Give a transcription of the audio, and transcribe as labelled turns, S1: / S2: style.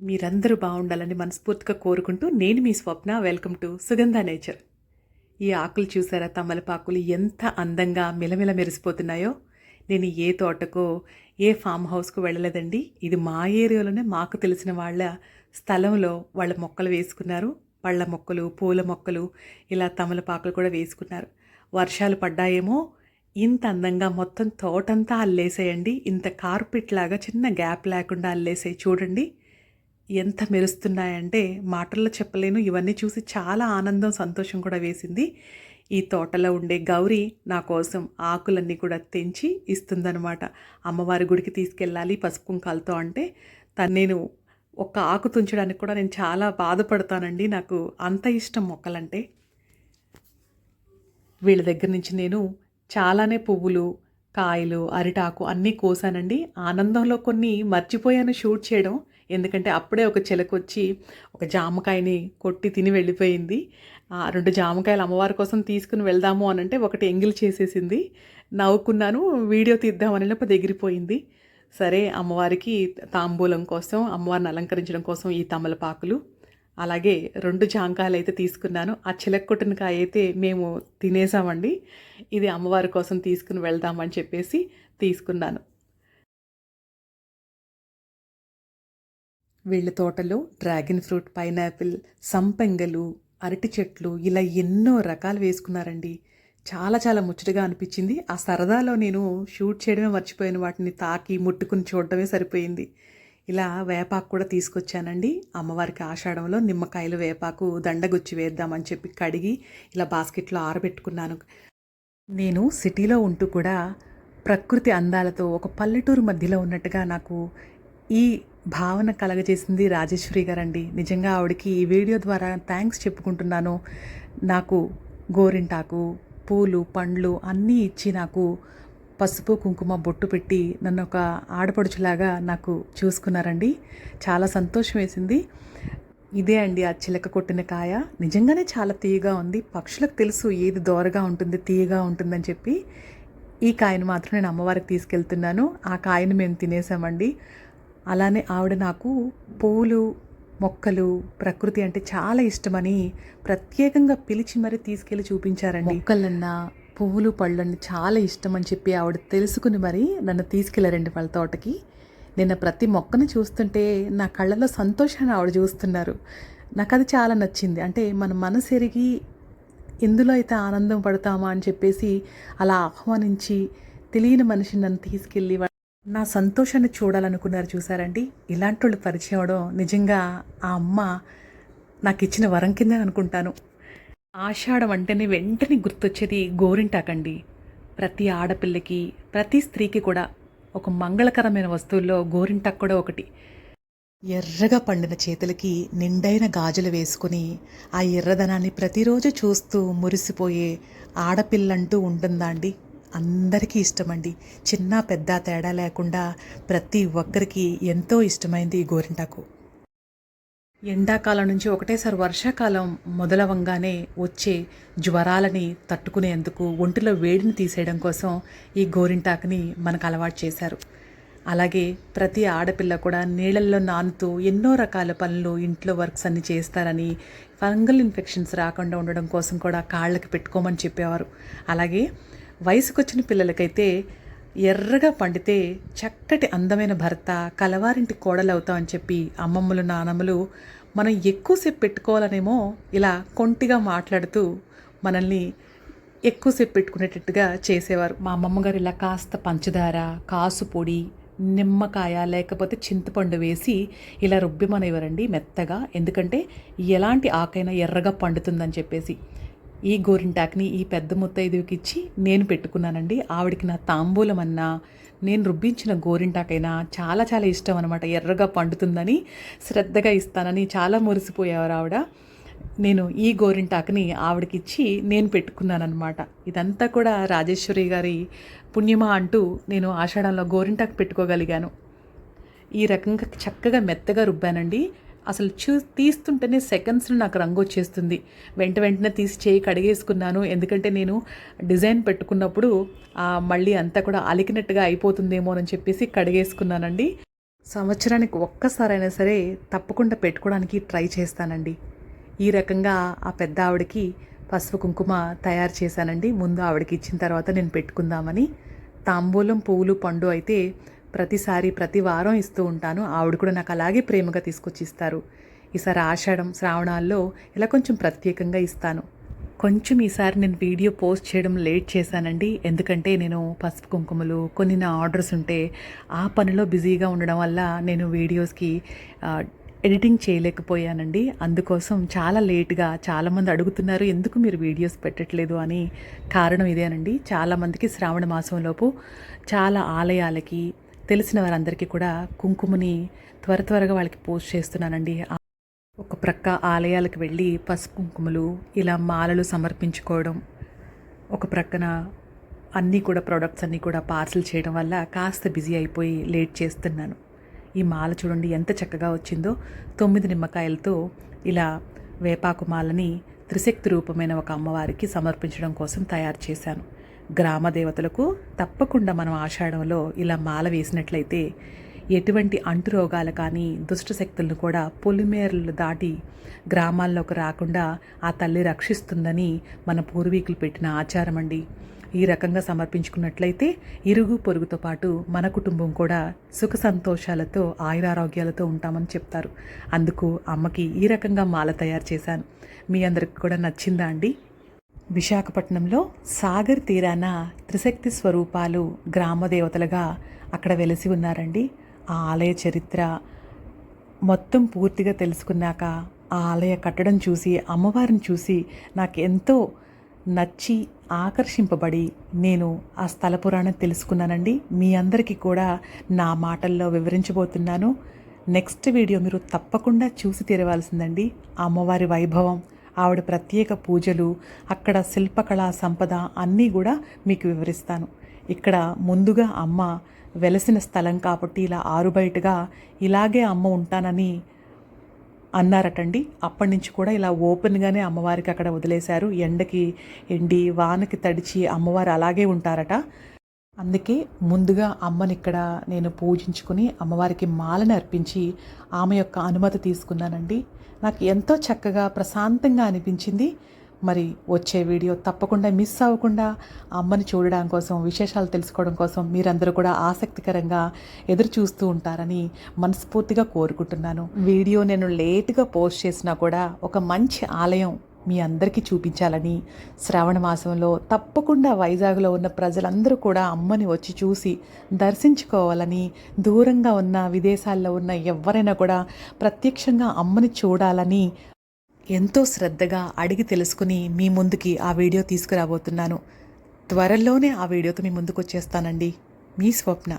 S1: మీరందరూ బాగుండాలని మనస్ఫూర్తిగా కోరుకుంటూ నేను మీ Swapna welcome to Sugandha nature. ఈ ఆకులు చూసారా? తమలపాకులు ఎంత అందంగా మిలమిల మెరిసిపోతున్నాయో. నేను ఏ తోటకో ఏ ఫామ్ హౌస్కు వెళ్ళలేదండి. ఇది మా ఏరియాలోనే మాకు తెలిసిన వాళ్ళ స్థలంలో వాళ్ళ మొక్కలు వేసుకున్నారు. పళ్ళ మొక్కలు పూల మొక్కలు ఇలా తమలపాకులు కూడా వేసుకున్నారు. వర్షాలు పడ్డాయేమో. ఇంత అందంగా మొత్తం తోటంతా అల్లేసేయండి. ఇంత కార్పెట్ లాగా చిన్న గ్యాప్ లేకుండా అల్లేసాయి. చూడండి. ఎంత మెరుస్తున్నాయంటే మాటల్లో చెప్పలేను. ఇవన్నీ చూసి చాలా ఆనందం సంతోషం కూడా వేసింది. ఈ తోటలో ఉండే గౌరీ నా కోసం ఆకులన్నీ కూడా తెంచి ఇస్తుందనమాట అమ్మవారి గుడికి తీసుకెళ్ళాలి పసుపు కుంకాలతో అంటే. తను నేను ఒక ఆకు తుంచడానికి కూడా నేను చాలా బాధపడతానండి. నాకు అంత ఇష్టం మొక్కలంటే. వీళ్ళ దగ్గర నుంచి నేను చాలానే పువ్వులు కాయలు అరిటాకు అన్నీ కోసానండి. ఆనందంలో కొన్ని మర్చిపోయాను షూట్ చేయడం. ఎందుకంటే అప్పుడే ఒక చిలకొచ్చి ఒక జామకాయని కొట్టి తిని వెళ్ళిపోయింది. ఆ రెండు జామకాయలు అమ్మవారి కోసం తీసుకుని వెళ్దాము అని అంటే ఒకటి ఎంగిల్ చేసేసింది. నవ్వుకున్నాను వీడియో తీద్దామని లోపు ఎగిరిపోయింది. సరే అమ్మవారికి తాంబూలం కోసం అమ్మవారిని అలంకరించడం కోసం ఈ తమలపాకులు. అలాగే రెండు జాంకాయలు అయితే తీసుకున్నాను. ఆ చిలక్కొట్టిన కాయ అయితే మేము తినేసామండి. ఇది అమ్మవారి కోసం తీసుకుని వెళ్దామని చెప్పేసి తీసుకున్నాను. వీళ్ళ తోటలో డ్రాగన్ ఫ్రూట్ పైనాపిల్ సంపెంగలు అరటి చెట్లు ఇలా ఎన్నో రకాలు వేసుకున్నారండి. చాలా చాలా ముచ్చటగా అనిపించింది. ఆ సరదాలో నేను షూట్ చేయడమే మర్చిపోయాను. వాటిని తాకి ముట్టుకుని చూడడమే సరిపోయింది. ఇలా వేపాకు కూడా తీసుకొచ్చానండి. అమ్మవారికి ఆషాఢంలో నిమ్మకాయలు వేపాకు దండగుచ్చి వేద్దామని చెప్పి కడిగి ఇలా బాస్కెట్లో ఆరబెట్టుకున్నాను. నేను సిటీలో ఉంటూ కూడా ప్రకృతి అందాలతో ఒక పల్లెటూరు మధ్యలో ఉన్నట్టుగా నాకు ఈ భావన కలగజేసింది రాజేశ్వరి గారండి. నిజంగా ఆవిడకి ఈ వీడియో ద్వారా థ్యాంక్స్ చెప్పుకుంటున్నాను. నాకు గోరింటాకు పూలు పండ్లు అన్నీ ఇచ్చి నాకు పసుపు కుంకుమ బొట్టు పెట్టి నన్ను ఒక ఆడపడుచులాగా నాకు చూసుకున్నారండి. చాలా సంతోషం వేసింది. ఇదే అండి ఆ చిలక కొట్టిన కాయ. నిజంగానే చాలా తీయగా ఉంది. పక్షులకు తెలుసు ఏది దోరగా ఉంటుంది తీయగా ఉంటుందని చెప్పి ఈ కాయను మాత్రం నేను అమ్మవారికి తీసుకెళ్తున్నాను. ఆ కాయను మేము తినేసామండి. అలానే ఆవిడ నాకు పూలు మొక్కలు ప్రకృతి అంటే చాలా ఇష్టమని ప్రత్యేకంగా పిలిచి మరీ తీసుకెళ్ళి చూపించారండి. మొక్కలన్నా పువ్వులు పళ్ళని చాలా ఇష్టం అని చెప్పి ఆవిడ తెలుసుకుని మరి నన్ను తీసుకెళ్ళారండి వాళ్ళ తోటకి. నిన్న ప్రతి మొక్కను చూస్తుంటే నా కళ్ళలో సంతోషాన్ని ఆవిడ చూస్తున్నారు. నాకు అది చాలా నచ్చింది. అంటే మన మనసు ఎరిగి ఎందులో అయితే ఆనందం పడతామా అని చెప్పేసి అలా ఆహ్వానించి తెలియని మనిషిని నన్ను తీసుకెళ్ళి నా సంతోషాన్ని చూడాలనుకున్నారు చూసారండి. ఇలాంటి వాళ్ళు పరిచయం అవడం నిజంగా ఆ అమ్మ నాకు ఇచ్చిన వరం కింద అనుకుంటాను. ఆషాఢం అంటేనే వెంటనే గుర్తొచ్చేది గోరింటాకండి. ప్రతి ఆడపిల్లకి ప్రతి స్త్రీకి కూడా ఒక మంగళకరమైన వస్తువుల్లో గోరింటాకు కూడా ఒకటి. ఎర్రగా పండిన చేతులకి నిండైన గాజులు వేసుకుని ఆ ఎర్రదనాన్ని ప్రతిరోజు చూస్తూ మురిసిపోయే ఆడపిల్లంటూ ఉంటుందా అండి? అందరికీ ఇష్టమండి. చిన్న పెద్ద తేడా లేకుండా ప్రతి ఒక్కరికి ఎంతో ఇష్టమైంది ఈ గోరింటాకు. ఎండాకాలం నుంచి ఒకటేసారి వర్షాకాలం మొదలవంగానే వచ్చే జ్వరాలని తట్టుకునేందుకు ఒంటిలో వేడిని తీసేయడం కోసం ఈ గోరింటాకుని మనకు అలవాటు చేశారు. అలాగే ప్రతి ఆడపిల్ల కూడా నీళ్ళల్లో నానుతూ ఎన్నో రకాల పనులు ఇంట్లో వర్క్స్ అన్ని చేస్తారని ఫంగల్ ఇన్ఫెక్షన్స్ రాకుండా ఉండడం కోసం కూడా కాళ్ళకి పెట్టుకోమని చెప్పేవారు. అలాగే వయసుకొచ్చిన పిల్లలకైతే ఎర్రగా పండితే చక్కటి అందమైన భర్త కలవారింటి కోడలవుతాం అని చెప్పి అమ్మమ్మలు నానమ్మలు మనం ఎక్కువసేపు పెట్టుకోవాలనేమో ఇలా కొంటిగా మాట్లాడుతూ మనల్ని ఎక్కువసేపు పెట్టుకునేటట్టుగా చేసేవారు. మా అమ్మమ్మ గారు ఇలా కాస్త పంచదార కాసు పొడి నిమ్మకాయ లేకపోతే చింతపండు వేసి ఇలా రుబ్బిమనేవారండి మెత్తగా. ఎందుకంటే ఎలాంటి ఆకైనా ఎర్రగా పండుతుందని చెప్పేసి. ఈ గోరింటాక్ని ఈ పెద్ద ముత్తైదువుకి ఇచ్చి నేను పెట్టుకున్నానండి. ఆవిడకి నా తాంబూలం అన్నా నేను రుబ్బించిన గోరింటాకైనా చాలా చాలా ఇష్టం అనమాట ఎర్రగా పండుతుందని శ్రద్ధగా ఇస్తానని చాలా మురిసిపోయేవారు ఆవిడ. నేను ఈ గోరింటాకుని ఆవిడకిచ్చి నేను పెట్టుకున్నానమాట ఇదంతా కూడా రాజేశ్వరి గారి పుణ్యమా అంటూ నేను ఆషాఢంలో గోరింటాకు పెట్టుకోగలిగాను. ఈ రకంగా చక్కగా మెత్తగా రుబ్బానండి. అసలు చూ తీస్తుంటేనే సెకండ్స్లో నాకు రంగు వచ్చేస్తుంది. వెంట వెంటనే తీసి చేయి కడిగేసుకున్నాను. ఎందుకంటే నేను డిజైన్ పెట్టుకున్నప్పుడు మళ్ళీ అంతా కూడా అలికినట్టుగా అయిపోతుందేమో అని చెప్పేసి కడిగేసుకున్నానండి. సంవత్సరానికి ఒక్కసారైనా సరే తప్పకుండా పెట్టుకోవడానికి ట్రై చేస్తానండి. ఈ రకంగా ఆ పెద్ద ఆవిడకి పసుపు కుంకుమ తయారు చేశానండి. ముందు ఆవిడకి ఇచ్చిన తర్వాత నేను పెట్టుకుందామని. తాంబూలం పువ్వులు పండు అయితే ప్రతిసారి ప్రతి వారం ఇస్తూ ఉంటాను. ఆవిడ కూడా నాకు అలాగే ప్రేమగా తీసుకొచ్చి ఇస్తారు ఈసారి ఆషాఢం శ్రావణాల్లో ఇలా కొంచెం ప్రత్యేకంగా ఇస్తాను. కొంచెం ఈసారి నేను వీడియో పోస్ట్ చేయడం లేట్ చేశానండి. ఎందుకంటే నేను పసుపు కుంకుమలు కొన్ని నా ఆర్డర్స్ ఉంటే ఆ పనిలో బిజీగా ఉండడం వల్ల నేను వీడియోస్కి ఎడిటింగ్ చేయలేకపోయానండి. అందుకోసం చాలా లేట్గా చాలామంది అడుగుతున్నారు ఎందుకు మీరు వీడియోస్ పెట్టట్లేదు? అని. కారణం ఇదేనండి. చాలామందికి శ్రావణ మాసంలోపు చాలా ఆలయాలకి తెలిసిన వారందరికీ కూడా కుంకుమని త్వర త్వరగా వాళ్ళకి పోస్ట్ చేస్తున్నానండి. ఒక ప్రక్క ఆలయాలకు వెళ్ళి పసుపు కుంకుమలు ఇలా మాలలు సమర్పించుకోవడం ఒక ప్రక్కన అన్నీ కూడా ప్రొడక్ట్స్ అన్నీ కూడా పార్సల్ చేయడం వల్ల కాస్త బిజీ అయిపోయి లేట్ చేస్తున్నాను. ఈ మాల చూడండి ఎంత చక్కగా వచ్చిందో. తొమ్మిది నిమ్మకాయలతో ఇలా వేపాకు మాలని త్రిశక్తి రూపమైన ఒక అమ్మవారికి సమర్పించడం కోసం తయారు చేశాను. గ్రామ దేవతలకు తప్పకుండా మనం ఆషాఢంలో ఇలా మాల వేసినట్లయితే ఎటువంటి అంటు రోగాలు కానీ దుష్టశక్తులను కూడా పొలిమేరలు దాటి గ్రామాల్లోకి రాకుండా ఆ తల్లి రక్షిస్తుందని మన పూర్వీకులు పెట్టిన ఆచారం అండి ఈ రకంగా సమర్పించుకున్నట్లయితే ఇరుగు పొరుగుతో పాటు మన కుటుంబం కూడా సుఖ సంతోషాలతో ఆయురారోగ్యాలతో ఉంటామని చెప్తారు. అందుకు అమ్మకి ఈ రకంగా మాల తయారు చేశాను. మీ అందరికి కూడా నచ్చిందా అండి? విశాఖపట్నంలో సాగర్ తీరాన త్రిశక్తి స్వరూపాలు గ్రామ దేవతలుగా అక్కడ వెలిసి ఉన్నారండి. ఆ ఆలయ చరిత్ర మొత్తం పూర్తిగా తెలుసుకున్నాక ఆ ఆలయ కట్టడం చూసి అమ్మవారిని చూసి నాకు ఎంతో నచ్చి ఆకర్షింపబడి నేను ఆ స్థల పురాణం తెలుసుకున్నానండి. మీ అందరికీ కూడా నా మాటల్లో వివరించబోతున్నాను. నెక్స్ట్ వీడియో మీరు తప్పకుండా చూసి తీరవలసిందండి. అమ్మవారి వైభవం ఆవిడ ప్రత్యేక పూజలు అక్కడ శిల్పకళా సంపద అన్నీ కూడా మీకు వివరిస్తాను. ఇక్కడ ముందుగా అమ్మ వెలసిన స్థలం కాబట్టి ఇలా ఆరుబయటగా ఇలాగే అమ్మ ఉంటానని అన్నారటండి. అప్పటి నుంచి కూడా ఇలా ఓపెన్గానే అమ్మవారికి అక్కడ వదిలేశారు. ఎండకి ఎండి వానకి తడిచి అమ్మవారు అలాగే ఉంటారట. అందుకే ముందుగా అమ్మని ఇక్కడ నేను పూజించుకుని అమ్మవారికి మాలను అర్పించి ఆమె యొక్క అనుమతి తీసుకున్నానండి. నాకు ఎంతో చక్కగా ప్రశాంతంగా అనిపించింది. మరి వచ్చే వీడియో తప్పకుండా మిస్ అవ్వకుండా అమ్మని చూడడం కోసం విశేషాలు తెలుసుకోవడం కోసం మీరందరూ కూడా ఆసక్తికరంగా ఎదురు చూస్తూ ఉంటారని మనస్ఫూర్తిగా కోరుకుంటున్నాను. వీడియో నేను లేట్గా పోస్ట్ చేసినా కూడా ఒక మంచి ఆలయం మీ అందరికీ చూపించాలని శ్రావణ మాసంలో తప్పకుండా వైజాగ్లో ఉన్న ప్రజలందరూ కూడా అమ్మని వచ్చి చూసి దర్శించుకోవాలని దూరంగా ఉన్న విదేశాల్లో ఉన్న ఎవరైనా కూడా ప్రత్యక్షంగా అమ్మని చూడాలని ఎంతో శ్రద్ధగా అడిగి తెలుసుకుని మీ ముందుకి ఆ వీడియో తీసుకురాబోతున్నాను. త్వరలోనే ఆ వీడియోతో మీ ముందుకు వచ్చేస్తానండి మీ స్వప్న.